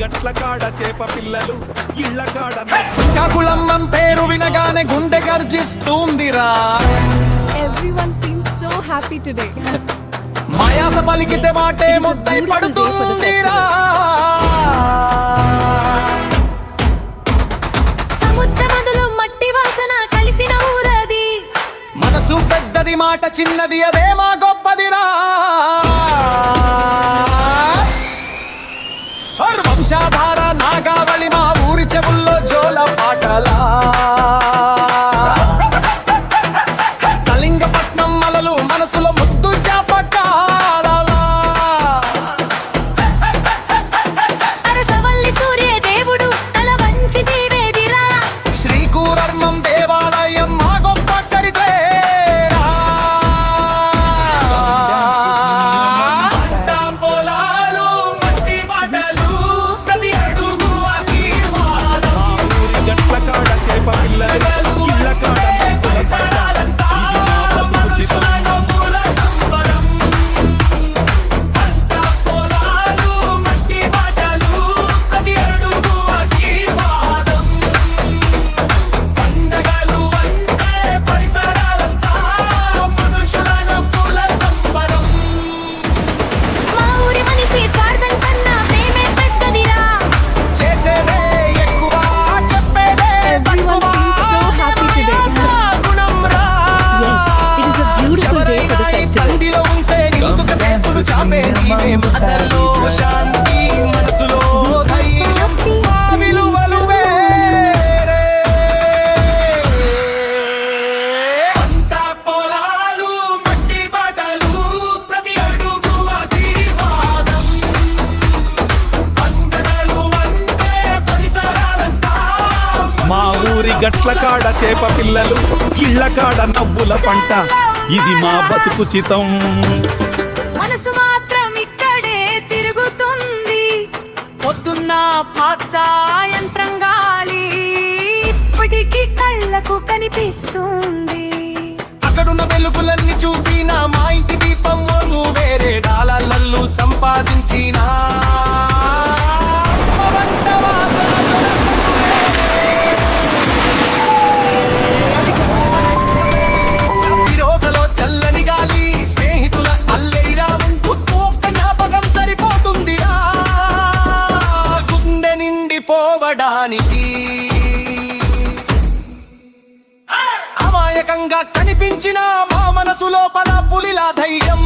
గట్ల కాడ చేప పిల్లలు ఇళ్ళ కాడ కాకులమ్మం పేరు వినగానే గుండె గర్జిస్తుందిరా. Everyone seems so happy today. మాయాస పలికితే మాటే ముద్దై పడుతుందిరా. సముద్రమదులు మట్టి వాసన కలిసిన ఊరది. మనసు పెద్దది మాట చిన్నది అదే మా గొప్పదిరా. ਸਾਰਾ ਨਾ చేతులు మాటల్లో శాంతి మనసులో ధైర్యం మా విలువలు వేరే పంట పొలాలు మట్టి బట్టలు ప్రతి అడుగు ఆశీర్వాదం పంటలు అంటే పరిసరాలంతా మా ఊరి గట్ల కాడ చేప పిల్లలు ఇళ్ళ కాడ నవ్వుల పంట. ఇది మా బతుకు చితం. పొద్దున్న సాయంత్రం గాలి ఇప్పటికీ కళ్ళకు కనిపిస్తుంది. అక్కడున్న వెలుగులన్నీ చూసిన మా ఇంటి దీపం వేరే డాలర్లు చూడడానికి అమాయకంగా కనిపించిన మా మనసు లోపల పులిలా ధైర్యం.